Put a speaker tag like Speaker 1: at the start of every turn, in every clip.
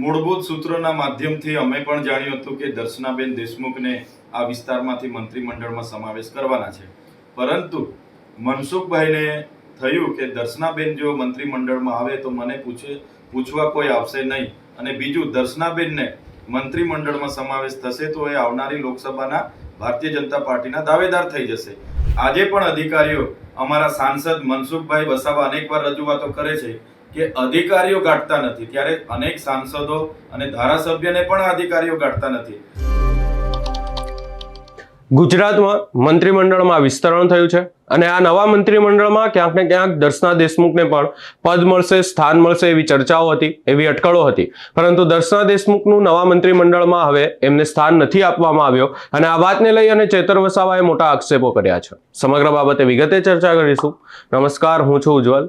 Speaker 1: મૂળભૂત સૂત્રોના માધ્યમથી અમે પણ જાણ્યું હતું કે દર્શનાબેન દેશમુખને આ વિસ્તારમાંથી મંત્રીમંડળમાં સમાવેશ કરવાના છે. પરંતુ મનસુખભાઈને થયું કે દર્શનાબેન જો મંત્રીમંડળમાં આવે તો મને પૂછે, પૂછવા કોઈ આવશે નહીં. અને બીજું, દર્શનાબેનને મંત્રીમંડળમાં સમાવેશ થશે તો એ આવનારી લોકસભાના ભારતીય જનતા પાર્ટીના દાવેદાર થઈ જશે. આજે પણ અધિકારીઓ અમારા સાંસદ મનસુખભાઈ વસાવા અનેકવાર રજૂઆતો કરે છે કે અધિકારીઓ ગાંઠતા નથી. ત્યારે અનેક સાંસદો અને ધારાસભ્યને પણ અધિકારીઓ ગાંઠતા નથી.
Speaker 2: ગુજરાતમાં મંત્રીમંડળમાં વિસ્તરણ થયું છે અને આ નવા મંત્રીમંડળમાં ક્યાંક ને ક્યાંક દર્શના દેશમુખને પણ પદ મળશે, સ્થાન મળશે એવી ચર્ચાઓ હતી, એવી અટકળો હતી. પરંતુ દર્શના દેશમુખનું નવા મંત્રીમંડળમાં હવે એમને સ્થાન નથી આપવામાં આવ્યો અને આ વાતને લઈ અને ચેતર વસાવાએ મોટા આક્ષેપો કર્યા છે. સમગ્ર બાબતે વિગતે ચર્ચા કરીશું. નમસ્કાર, હું છું ઉજ્જવલ.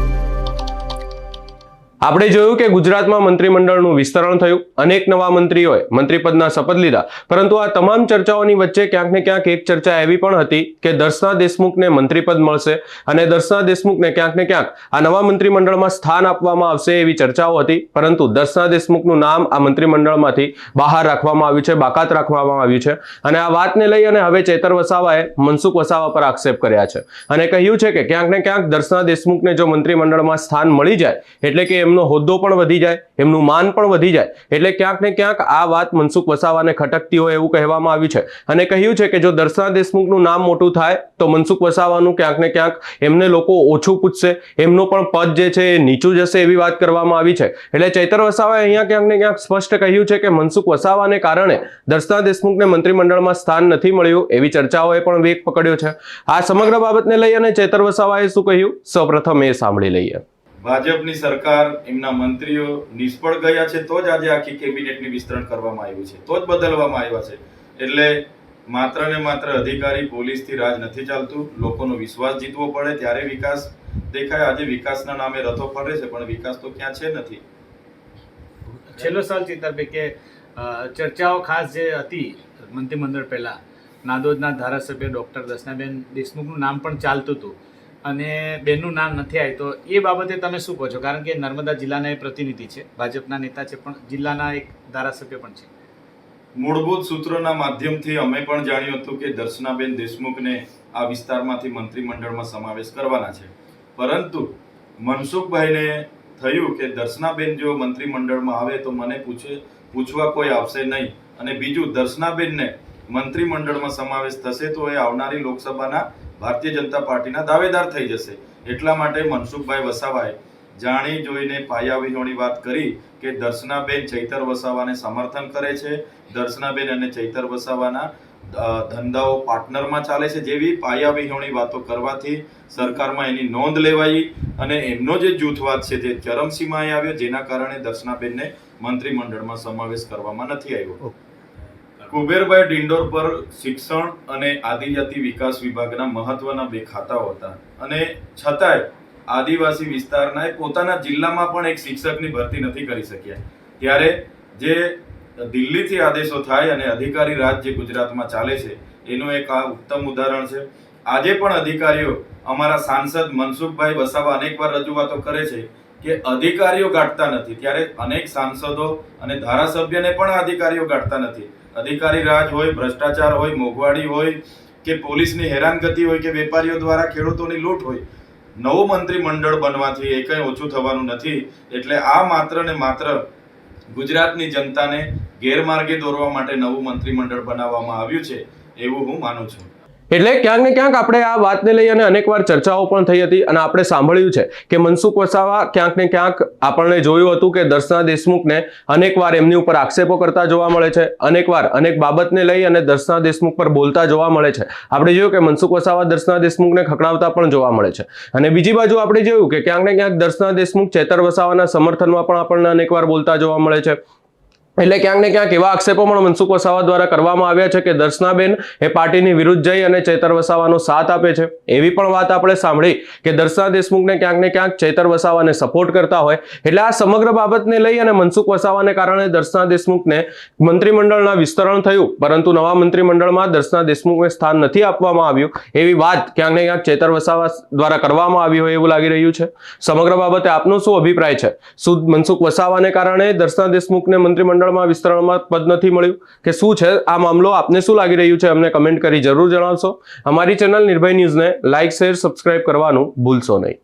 Speaker 2: આપણે જોયું કે ગુજરાતમાં મંત્રીમંડળનું વિસ્તરણ થયું. અનેક નવા મંત્રીઓએ મંત્રીપદના શપથ લીધા. પરંતુ આ તમામ ચર્ચાઓની વચ્ચે ક્યાંક ને ક્યાંક એક ચર્ચા એવી પણ હતી કે દર્શના દેશમુખને મંત્રીપદ મળશે અને દર્શના દેશમુખને ક્યાંક ને ક્યાંક આ નવા મંત્રીમંડળમાં સ્થાન આપવામાં આવશે એવી ચર્ચાઓ હતી. પરંતુ દર્શના દેશમુખનું નામ આ મંત્રીમંડળમાંથી બહાર રાખવામાં આવ્યું છે, બાકાત રાખવામાં આવ્યું છે. અને આ વાતને લઈ અને હવે ચેતર વસાવાએ મનસુખ વસાવા પર આક્ષેપ કર્યા છે. અને કહ્યું છે કે ક્યાંક ને ક્યાંક દર્શના દેશમુખને જો મંત્રીમંડળમાં સ્થાન મળી જાય, એટલે કે એમનો હોદ્દો પણ વધી જાય, એમનું માન પણ વધી જાય. એટલે ક્યાંક ને ક્યાંક આ વાત મનસુખ વસાવાને ખટકતી હોય એવું કહેવામાં આવ્યું છે. અને કહ્યું છે કે જો દર્શના દેશમુખનું નામ મોટું થાય, તો મનસુખ વસાવાનું ક્યાંક ને ક્યાંક એમને લોકો ઓછું પૂછશે. એમનું પણ પદ જે છે એ નીચું જશે એવી વાત કરવામાં આવી છે. એટલે ચૈતર વસાવાએ અહીંયા ક્યાંક ને ક્યાંક સ્પષ્ટ કહ્યું છે કે મનસુખ વસાવાને કારણે દર્શના દેશમુખને મંત્રીમંડળમાં સ્થાન નથી મળ્યું એવી ચર્ચાઓએ પણ વેગ પકડ્યો છે. આ સમગ્ર બાબતને લઈ અને ચેતર વસાવાએ શું કહ્યું? સૌપ્રથમ એ સાંભળી લઈએ.
Speaker 1: ભાજપની સરકાર, એમના મંત્રીઓ નિષ્ફળ ગયા છે, તો જ આજે આખી કેબિનેટની વિસ્તરણ કરવામાં આવ્યું છે. તો જ બદલવામાં આવ્યા છે. એટલે માત્ર ને માત્ર અધિકારી પોલીસથી રાજ નથી ચાલતું. લોકોનો વિશ્વાસ જીતવો પડે, ત્યારે વિકાસ દેખાય. આજે વિકાસના નામે રથો ફરે છે, પણ વિકાસ તો ક્યાં છે નથી.
Speaker 3: છેલ્લો સવાલ ચિત્તરભાઈ કે ચર્ચાઓ ખાસ જે હતી મંત્રીમંડળ પહેલા, નાદોદના ધારાસભ્ય ડૉક્ટર દર્શનાબેન દેશમુખનું નામ પણ ચાલતું હતું. અને બેનનું નામ નથી આવ્યું એ બાબતે તમે શું કહો છો? કારણ કે નર્મદા જિલ્લાના એ પ્રતિનિધિ છે, ભાજપના નેતા છે, પણ જિલ્લાના એક ધારાસભ્ય પણ છે.
Speaker 1: મૂળભૂત સૂત્રોના માધ્યમથી અમે પણ જાણ્યું હતું કે દર્શનાબેન દેશમુખને આ વિસ્તારમાંથી મંત્રીમંડળમાં સમાવેશ કરવાના છે. પરંતુ મનસુખભાઈને થયું કે દર્શનાબેન જો મંત્રીમંડળમાં આવે તો મને પૂછે, પૂછવા કોઈ આવશે નહીં. અને બીજું, દર્શનાબેનને મંત્રીમંડળમાં સમાવેશ થશે તો એ આવનારી લોકસભાના ભારતીય જનતા પાર્ટીના દાવેદાર થઈ જશે. એટલા માટે મનસુખભાઈ વસાવાએ જાણી જોઈને પાયાવિહોણી વાત કરી કે દર્શનાબેન ચૈતર વસાવાને સમર્થન કરે છે. દર્શનાબેન અને ચૈતર વસાવાના ધંધાઓ પાર્ટનરમાં ચાલે છે જેવી પાયાવિહોણી વાતો કરવાથી સરકારમાં એની નોંધ લેવાઈ અને એમનો જે જૂથવાદ છે તે ચરમસીમાએ આવ્યો, જેના કારણે દર્શનાબેનને મંત્રીમંડળમાં સમાવેશ કરવામાં નથી આવ્યો. કુબેરભાઈ ડિંડોર પર શિક્ષણ અને આદિજાતિ વિકાસ વિભાગના મહત્વના બે ખાતાઓ હતા. અને છતાંય આદિવાસી વિસ્તારના પોતાના જિલ્લામાં પણ એક શિક્ષકની ભરતી નથી કરી શક્યા. ત્યારે જે દિલ્હીથી આદેશો થાય અને અધિકારી રાજ જે ગુજરાતમાં ચાલે છે, એનું એક આ ઉત્તમ ઉદાહરણ છે. આજે પણ અધિકારીઓ અમારા સાંસદ મનસુખભાઈ વસાવા અનેકવાર રજૂઆતો કરે છે કે અધિકારીઓ ગાંઠતા નથી. ત્યારે અનેક સાંસદો અને ધારાસભ્યને પણ અધિકારીઓ ગાંઠતા નથી. અધિકારી રાજ હોય, ભ્રષ્ટાચાર હોય મોંઘવાડી હોય કે પોલીસની હેરાનગતિ હોય કે વેપારીઓ દ્વારા ખેડૂતોની લૂંટ હોય, નવું મંત્રીમંડળ બનવાથી એ કંઈ ઓછું થવાનું નથી. એટલે આ માત્ર ને માત્ર ગુજરાતની જનતાને ગેરમાર્ગે દોરવા માટે નવું મંત્રીમંડળ બનાવવામાં આવ્યું છે, એવું હું માનું છું.
Speaker 2: એટલે ક્યાંક ને ક્યાંક આપણે આ વાતને લઈ અને અનેકવાર ચર્ચાઓ પણ થઈ હતી અને આપણે સાંભળ્યું છે કે મનસુખ વસાવા ક્યાંક ને ક્યાંક આપણને જોયું હતું કે દર્શના દેશમુખને અનેકવાર એમની ઉપર આક્ષેપો કરતા જોવા મળે છે, અનેકવાર અનેક બાબતને લઈ અને દર્શના દેશમુખ પર બોલતા જોવા મળે છે. આપણે જોયું કે મનસુખ વસાવા દર્શના દેશમુખને ખકડાવતા પણ જોવા મળે છે. અને બીજી બાજુ આપણે જોયું કે ક્યાંક ને ક્યાંક દર્શના દેશમુખ ચેતર વસાવાના સમર્થનમાં પણ આપણને અનેકવાર બોલતા જોવા મળે છે. એટલે ક્યાંક ને ક્યાંક એવા આક્ષેપો પણ મનસુખ વસાવા દ્વારા કરવામાં આવ્યા છે કે દર્શનાબેન એ પાર્ટીની વિરુદ્ધ જઈ અને ચેતર વસાવાનો સાથ આપે છે. એવી પણ વાત આપણે સાંભળી કે દર્શના દેશમુખને ક્યાંક ને ક્યાંક ચેતર વસાવાને સપોર્ટ કરતા હોય. એટલે આ સમગ્ર બાબતને લઈ અને મનસુખ વસાવાને કારણે દર્શના દેશમુખને મંત્રીમંડળના વિસ્તરણ થયું. પરંતુ નવા મંત્રીમંડળમાં દર્શના દેશમુખને સ્થાન નથી આપવામાં આવ્યું. એવી વાત ક્યાંક ને ક્યાંક ચેતર વસાવા દ્વારા કરવામાં આવી હોય એવું લાગી રહ્યું છે. સમગ્ર બાબતે આપનો શું અભિપ્રાય છે? શું મનસુખ વસાવાને કારણે દર્શના દેશમુખને મંત્રીમંડળમાં વિસ્તરણમાં પદ નથી મળ્યું કે શું છે, આ મામલો આપને શું લાગી રહ્યું છે, અમને કમેન્ટ કરી જરૂર જણાવશો. અમારી ચેનલ નિર્ભય ન્યૂઝને લાઇક શેર સબસ્ક્રાઇબ કરવાનું ભૂલશો નહીં.